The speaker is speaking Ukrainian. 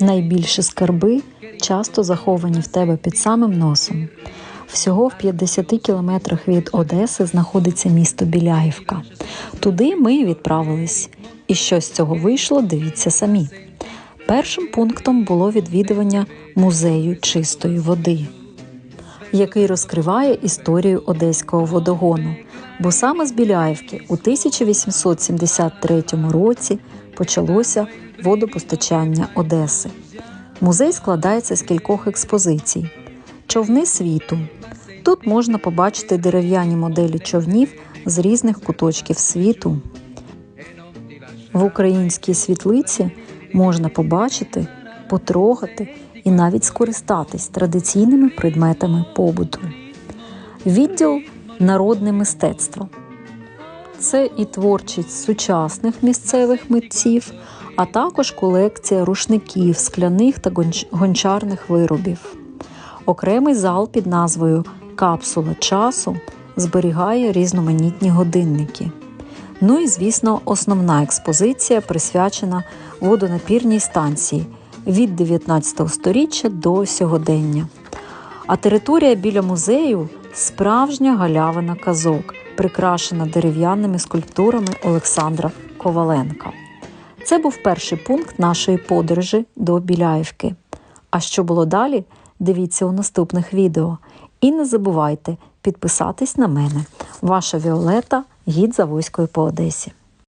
Найбільші скарби часто заховані в тебе під самим носом. Всього в 50 кілометрах від Одеси знаходиться місто Біляївка. Туди ми відправились. І що з цього вийшло, дивіться самі. Першим пунктом було відвідування музею чистої води, який розкриває історію одеського водогону. Бо саме з Біляївки у 1873 році почалося водопостачання Одеси. Музей складається з кількох експозицій. Човни світу. Тут можна побачити дерев'яні моделі човнів з різних куточків світу. В українській світлиці можна побачити, потрогати і навіть скористатись традиційними предметами побуту. Відділ народне мистецтво. Це і творчість сучасних місцевих митців, а також колекція рушників, скляних та гончарних виробів. Окремий зал під назвою Капсула часу зберігає різноманітні годинники. Ну і, звісно, основна експозиція присвячена водонапірній станції від 19 століття до сьогодення. А територія біля музею справжня галявина казок, прикрашена дерев'яними скульптурами Олександра Коваленка. Це був перший пункт нашої подорожі до Біляївки. А що було далі? Дивіться у наступних відео. І не забувайте підписатись на мене. Ваша Віолета, гід Завойської по Одесі.